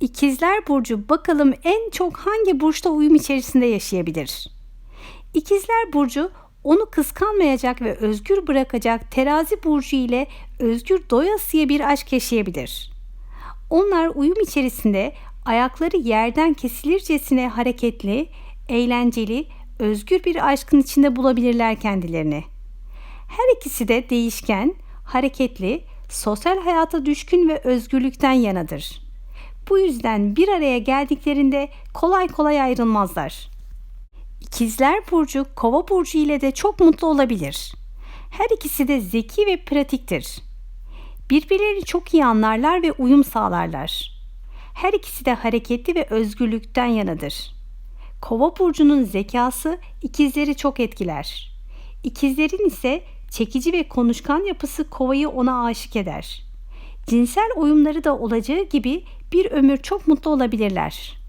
İkizler Burcu bakalım en çok hangi burçta uyum içerisinde yaşayabilir? İkizler Burcu onu kıskanmayacak ve özgür bırakacak terazi burcu ile özgür doyasıya bir aşk yaşayabilir. Onlar uyum içerisinde ayakları yerden kesilircesine hareketli, eğlenceli, özgür bir aşkın içinde bulabilirler kendilerini. Her ikisi de değişken, hareketli, sosyal hayata düşkün ve özgürlükten yanadır. Bu yüzden bir araya geldiklerinde kolay kolay ayrılmazlar. İkizler Burcu Kova Burcu ile de çok mutlu olabilir. Her ikisi de zeki ve pratiktir. Birbirlerini çok iyi anlarlar ve uyum sağlarlar. Her ikisi de hareketli ve özgürlükten yanadır. Kova burcunun zekası ikizleri çok etkiler. İkizlerin ise çekici ve konuşkan yapısı kovayı ona aşık eder. Cinsel uyumları da olacağı gibi bir ömür çok mutlu olabilirler.